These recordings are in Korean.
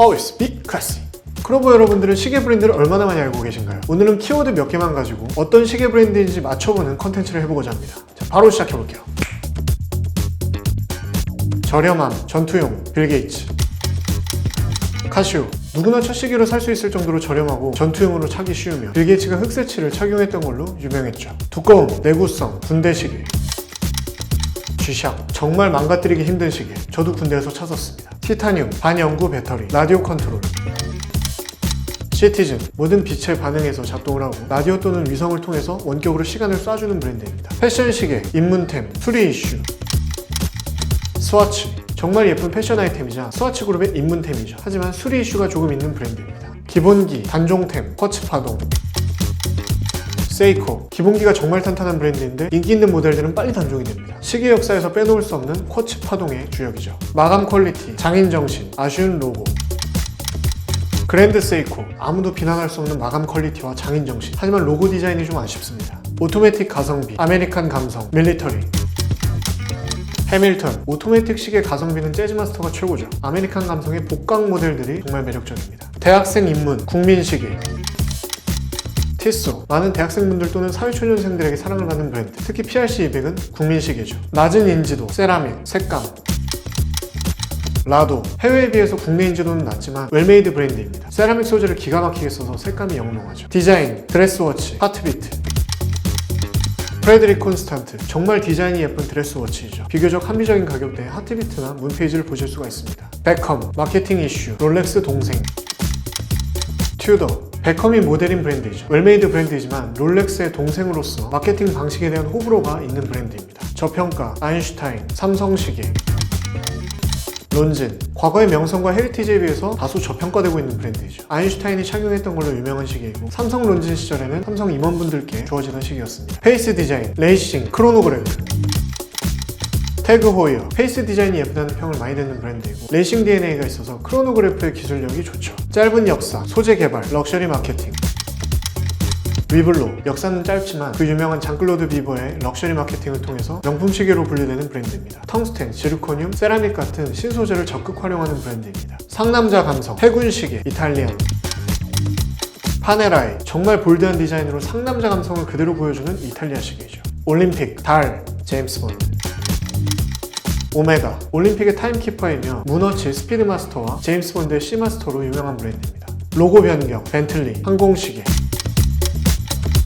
Always be classy. 그러고 여러분들은 시계 브랜드를 얼마나 많이 알고 계신가요? 오늘은 키워드 몇 개만 가지고 어떤 시계 브랜드인지 맞춰보는 컨텐츠를 해보고자 합니다. 자, 바로 시작해볼게요. 저렴함, 전투용, 빌 게이츠. 카시오. 누구나 첫 시계로 살 수 있을 정도로 저렴하고 전투용으로 차기 쉬우며 빌 게이츠가 흑새치를 착용했던 걸로 유명했죠. 두꺼움, 내구성, 군대 시계. G샥. 정말 망가뜨리기 힘든 시계. 저도 군대에서 찾았습니다. 티타늄, 반영구 배터리, 라디오 컨트롤. 시티즌. 모든 빛에 반응해서 작동을 하고 라디오 또는 위성을 통해서 원격으로 시간을 쏴주는 브랜드입니다. 패션 시계, 입문템, 수리 이슈. 스와치. 정말 예쁜 패션 아이템이자 스와치 그룹의 입문템이죠. 하지만 수리 이슈가 조금 있는 브랜드입니다. 기본기, 단종템, 쿼츠 파동. 세이코. 기본기가 정말 탄탄한 브랜드인데 인기 있는 모델들은 빨리 단종이 됩니다. 시계 역사에서 빼놓을 수 없는 쿼츠 파동의 주역이죠. 마감 퀄리티, 장인 정신, 아쉬운 로고. 그랜드 세이코. 아무도 비난할 수 없는 마감 퀄리티와 장인 정신. 하지만 로고 디자인이 좀 아쉽습니다. 오토매틱 가성비, 아메리칸 감성, 밀리터리. 해밀턴 오토매틱 시계 가성비는 재즈마스터가 최고죠 아메리칸 감성의 복강 모델들이 정말 매력적입니다 대학생 입문 국민 시계 티소 많은 대학생분들 또는 사회초년생들에게 사랑을 받는 브랜드. 특히 PRC200은 국민 시계죠. 낮은 인지도, 세라믹, 색감. 라도. 해외에 비해서 국내 인지도는 낮지만 웰메이드 브랜드입니다. 세라믹 소재를 기가 막히게 써서 색감이 영롱하죠. 디자인, 드레스워치, 하트비트. 프레드릭 콘스탄트. 정말 디자인이 예쁜 드레스워치이죠. 비교적 합리적인 가격대에 하트비트나 문페이지를 보실 수가 있습니다. 베컴 마케팅 이슈 롤렉스 동생. 튜더 베컴이 모델인 브랜드이죠. 웰메이드 브랜드이지만 롤렉스의 동생으로서 마케팅 방식에 대한 호불호가 있는 브랜드입니다. 저평가 아인슈타인 삼성 시계 론진 과거의 명성과 헤리티지에 비해서 다소 저평가되고 있는 브랜드이죠. 아인슈타인이 착용했던 걸로 유명한 시계이고 삼성 론진 시절에는 삼성 임원분들께 주어지던 시계였습니다. 페이스 디자인, 레이싱, 크로노그래프 태그 호이어 페이스 디자인이 예쁘다는 평을 많이 듣는 브랜드이고 레이싱 DNA가 있어서 크로노그래프의 기술력이 좋죠 짧은 역사, 소재 개발, 럭셔리 마케팅 위블로 역사는 짧지만 그 유명한 장클로드 비버의 럭셔리 마케팅을 통해서 명품 시계로 분류되는 브랜드입니다. 텅스텐, 지르코늄, 세라믹 같은 신소재를 적극 활용하는 브랜드입니다. 상남자 감성, 해군 시계, 이탈리안 파네라이 정말 볼드한 디자인으로 상남자 감성을 그대로 보여주는 이탈리아 시계죠. 올림픽, 달, 제임스 본드 오메가 올림픽의 타임키퍼이며 문어치 스피드마스터와 제임스 본드의 시마스터로 유명한 브랜드입니다. 로고 변경, 벤틀리, 항공시계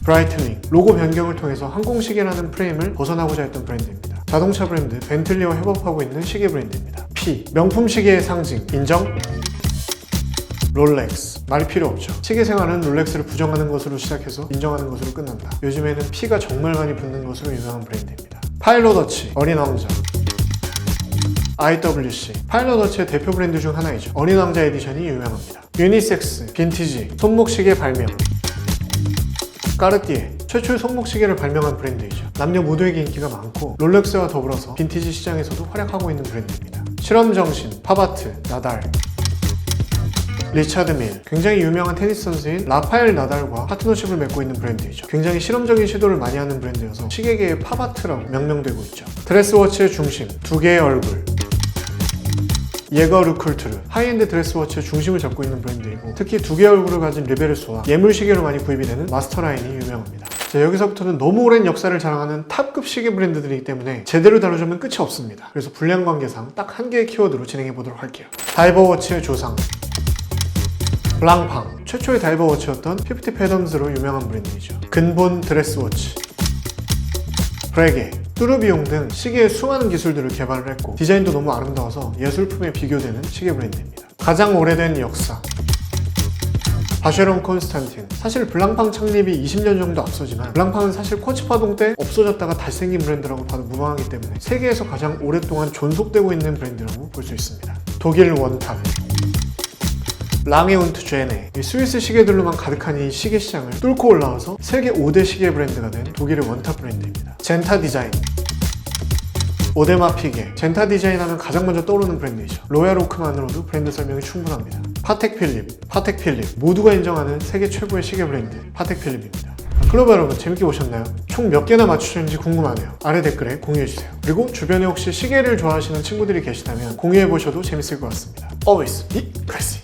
브라이틀링 로고 변경을 통해서 항공시계라는 프레임을 벗어나고자 했던 브랜드입니다. 자동차 브랜드 벤틀리와 협업하고 있는 시계 브랜드입니다. P 명품 시계의 상징 인정? 롤렉스 말이 필요 없죠. 시계 생활은 롤렉스를 부정하는 것으로 시작해서 인정하는 것으로 끝난다. 요즘에는 P가 정말 많이 붙는 것으로 유명한 브랜드입니다. 파일로더치 어린 왕자 IWC 파일로더치의 대표 브랜드 중 하나이죠. 어린 왕자 에디션이 유명합니다. 유니섹스, 빈티지, 손목시계 발명 까르띠에 최초의 손목시계를 발명한 브랜드이죠. 남녀 모두에게 인기가 많고 롤렉스와 더불어서 빈티지 시장에서도 활약하고 있는 브랜드입니다. 실험정신, 파바트, 나달 리차드 밀 굉장히 유명한 테니스 선수인 라파엘 나달과 파트너십을 맺고 있는 브랜드이죠. 굉장히 실험적인 시도를 많이 하는 브랜드여서 시계계의 파바트라고 명명되고 있죠. 드레스워치의 중심, 두 개의 얼굴 예거 루쿨트르 하이엔드 드레스워치의 중심을 잡고 있는 브랜드이고 특히 두 개의 얼굴을 가진 리베르소와 예물 시계로 많이 구입이 되는 마스터라인이 유명합니다. 자, 여기서부터는 너무 오랜 역사를 자랑하는 탑급 시계 브랜드들이기 때문에 제대로 다루자면 끝이 없습니다. 그래서 분량 관계상 딱 한 개의 키워드로 진행해 보도록 할게요. 다이버워치의 조상 블랑팡 최초의 다이버워치였던 50 패덤즈로 유명한 브랜드이죠. 근본 드레스워치 브레게 뚜르비용 등 시계의 수많은 기술들을 개발을 했고 디자인도 너무 아름다워서 예술품에 비교되는 시계 브랜드입니다. 가장 오래된 역사 바쉐론 콘스탄틴 사실 블랑팡 창립이 20년 정도 앞서지만 블랑팡은 사실 쿼츠 파동 때 없어졌다가 다시 생긴 브랜드라고 봐도 무방하기 때문에 세계에서 가장 오랫동안 존속되고 있는 브랜드라고 볼 수 있습니다. 독일 원탑 랑에운트 이 스위스 시계들로만 가득한 이 시계 시장을 뚫고 올라와서 세계 5대 시계 브랜드가 된 독일의 원탑 브랜드입니다. 젠타 디자인 오데마 피게 젠타 디자인 하면 가장 먼저 떠오르는 브랜드이죠. 로얄 오크만으로도 브랜드 설명이 충분합니다. 파텍 필립, 파텍 필립 모두가 인정하는 세계 최고의 시계 브랜드 파텍 필립입니다. 클로버 여러분 재밌게 보셨나요? 총 몇 개나 맞추셨는지 궁금하네요. 아래 댓글에 공유해주세요. 그리고 주변에 혹시 시계를 좋아하시는 친구들이 계시다면 공유해보셔도 재밌을 것 같습니다. Always be classy.